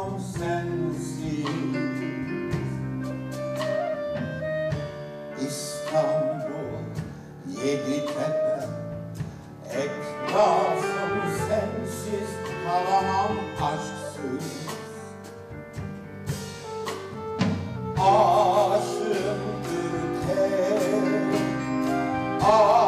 Yolum sensin. İstanbul yedi tepe Etrafım sensiz kalamam aşksız. Aşığımdır tek. Aşığımdır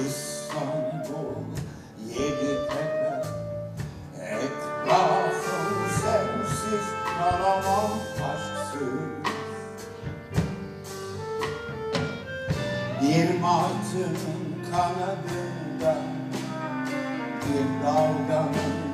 İstanbul Yeditepe Etrafım sensiz Kalamam aşksız. Bir martının kanadında Bir dalganın